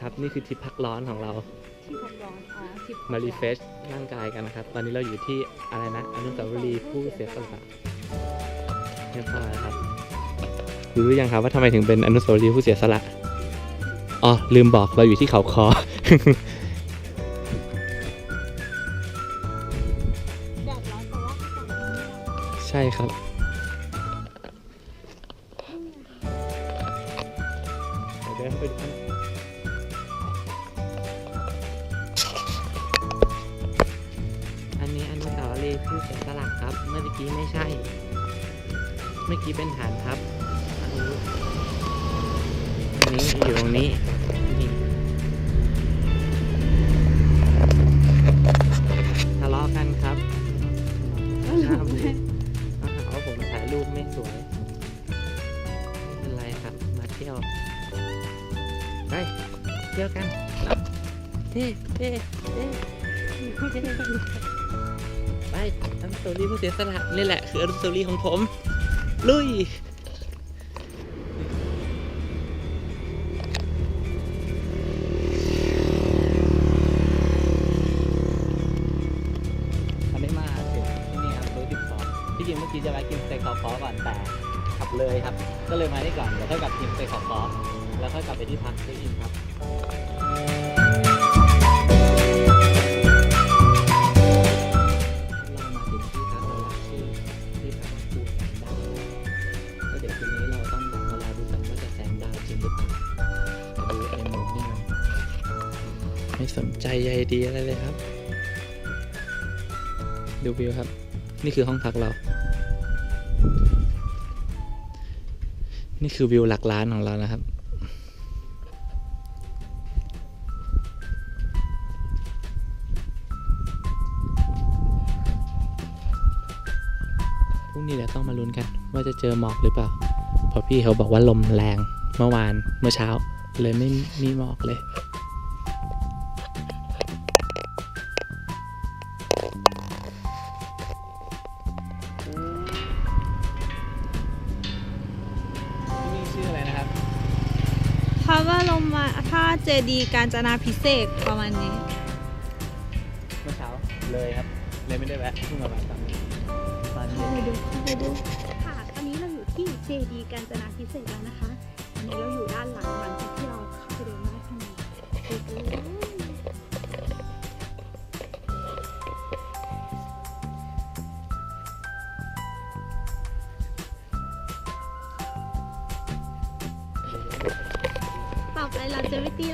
ครับ นี่คือทริปพักร้อนของเรา ที่พักร้อนอ๋อที่มารีเฟชร่างกายกันนะครับ ตอนนี้เราอยู่ที่อะไรนะ อนุสาวรีย์ผู้เสียสละเรียบร้อยแล้วครับ รู้หรือยังครับว่าทำไมถึงเป็นอนุสาวรีย์ผู้เสียสละ อ๋อ ลืมบอกเราอยู่ที่เขาคอ แดดร้อนแต่ว่าอากาศดีมากใช่ครับ สาวรีย์ผู้เสียสละครับ เมื่อกี้ไม่ใช่ เมื่อกี้เป็นฐานทัพอันนี้อันนี้อยู่ตรงนี้นี่ทะเลาะกันครับก็รู้ไหมาหาว่าผมถ่ายรูปไม่สวยไม่เป็นไรครับ มาเที่ยว ไป เที่ยวกันรับเท่เท่เท่เท่ไป อนุสาวรีย์ผู้เสียสละนี่แหละคืออนุสาวรีย์ของผม ลุยอันนี้มาถึงที่นี่ครับรู้สิบสองที่จริงเมื่อกี้จะแวะกินสเต็กขอคอก่อนแต่ขับเลยครับ ก็เลยมาที่ก่อนเดี๋ยวค่อยกลับกินสเต็กขอคอแล้วค่อยกลับไปที่พักที่อินครับ สนใจใยดีอะไรเลยครับ ดูวิวครับ นี่คือห้องพักเรา นี่คือวิวหลักล้านของเรานะครับ พรุ่งนี้เดี๋ยวต้องมาลุ้นกัน ว่าจะเจอหมอกหรือเปล่า เพราะพี่เขาบอกว่าลมแรงเมื่อวานเมื่อเช้า เลยไม่มีหมอกเลย บรมธาตุเจดีย์กาญจนาพิเศษกประมาณนี้ เมื่อเช้าเลยครับ เลยไม่ได้แวะเพิ่งมาแวะตอนนี้ตอนนี้เข้าไปดูเข้าไปดูค่ะ ตอนนี้เราอยู่ที่เจดีย์กาญจนาพิเศษกแล้วนะคะอันนี้เราอยู่ด้านหลังหลังจากที่เราเข้าไปเดินมาข้างในไปกั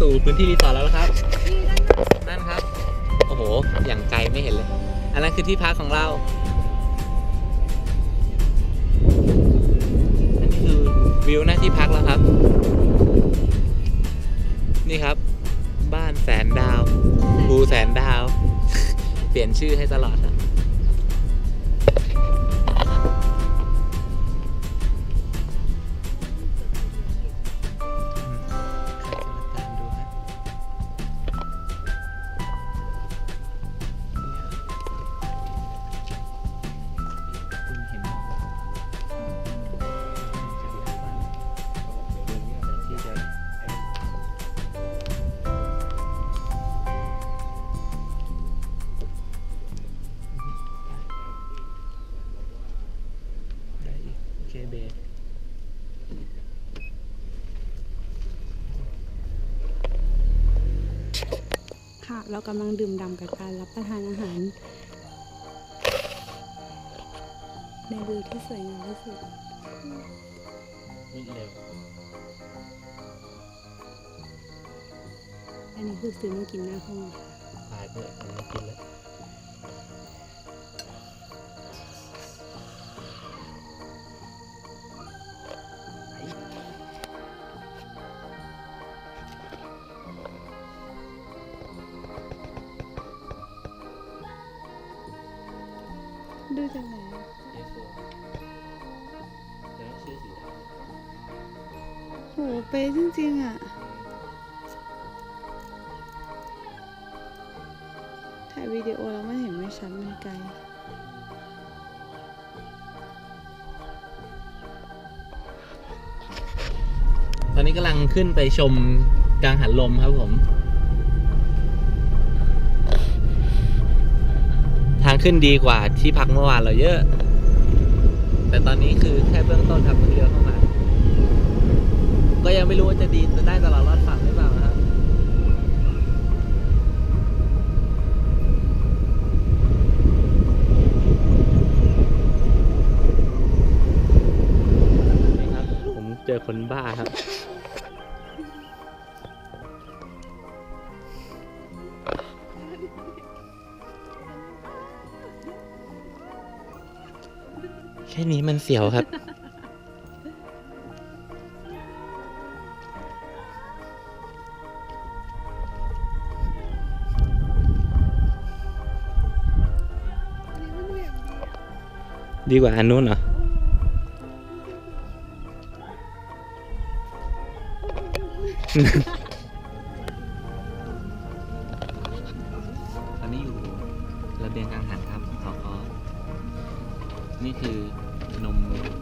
สู่พื้นที่รีสอร์ทแล้วนะครับนี่ด้านหน้านั่นครับ โอ้โห อย่างไกลไม่เห็นเลย อันนั้นคือที่พักของเรา อันนี้คือวิวหน้าที่พักแล้วครับ นี่ครับ บ้านแสนดาวภูแสนดาว เปลี่ยนชื่อให้ตลอดนะ ค่ะ เรากำลังดื่มด่ำกับการรับประทานอาหาร ในวิวที่สวยงามที่สุดวิ่งเร็วอันนี้คือซื้อมากินหน้าห้องค่ะขายเพื่อผมไม่กินแล้ว ดูจากไหนอะเอโฟแต่ต้องชื่อสีดโหเป๊ะจริงๆอะถ่ายวิดีโอแล้วมันเห็นไม่ชัดมันไกลำตอนนี้กำลังขึ้นไปชมกังหันลมครับผม ขึ้นดีกว่าที่พักเมื่อวานเราเยอะ แต่ตอนนี้คือแค่เบื้องต้นครับเพิ่งเลี้ยวเข้ามา ก็ยังไม่รู้ว่าจะดีจะได้ตลอดรอดฝั่งหรือเปล่านะครับนี่ครับผมเจอคนบ้าครับ ค่นี้มันเสียวครับ ดีกว่าอันนู้นเหรอต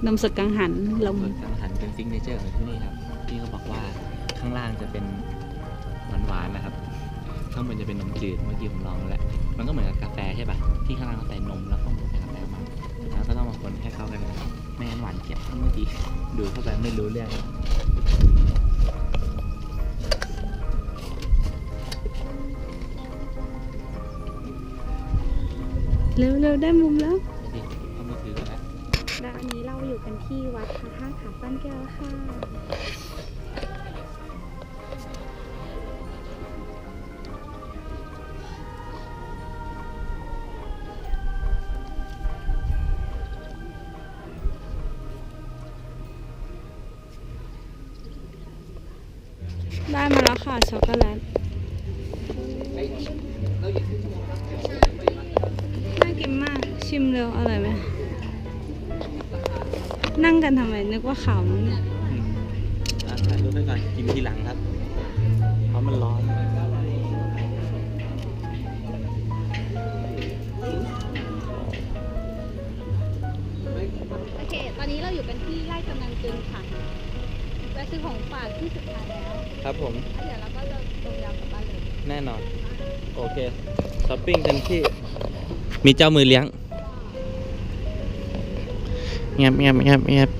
นมสดกังหันลมเปิดกังหันเป็นซิกเนเจอร์ของที่นี่ครับพี่เขาบอกว่าข้างล่างจะเป็นหวานๆนะครับ ข้างบนจะเป็นนมจืดเมื่อกี้ผมลองแล้วมันก็เหมือนกับกาแฟใช่ปะที่ข้างล่างเขาใส่นมแล้วข้างบนใส่กาแฟมาสุดท้ายก็ต้องมาคนให้เข้ากันเลยไม่งั้นหวานเจี๊ยบเมื่อกี้ดูเข้าไปไม่รู้เรื่องเลยเร็วๆได้มุมแล้ว ที่วัดพระธาตุขาสั้นแก้วค่ะได้มาแล้วค่ะช็อกโกแลตน่ากินมาก ชิมเร็วอร่อยไหม นั่งกันทำไม นึกว่าขาวมั้งเนี่ยอืมอะถ่ายรูปไปก่อนกินทีหลังครับ เพราะมันร้อน โอเค ตอนนี้เราอยู่กันที่ไร่กำนันจึงค่ะแวะซื้อของฝากที่สุดท้ายแล้วครับผม แล้วเดี๋ยวเราก็เริ่มลงยาวกลับบ้านเลย แน่นอน โอเคช้อปปิ้งกันที่ มีเจ้ามือเลี้ยง เงียบ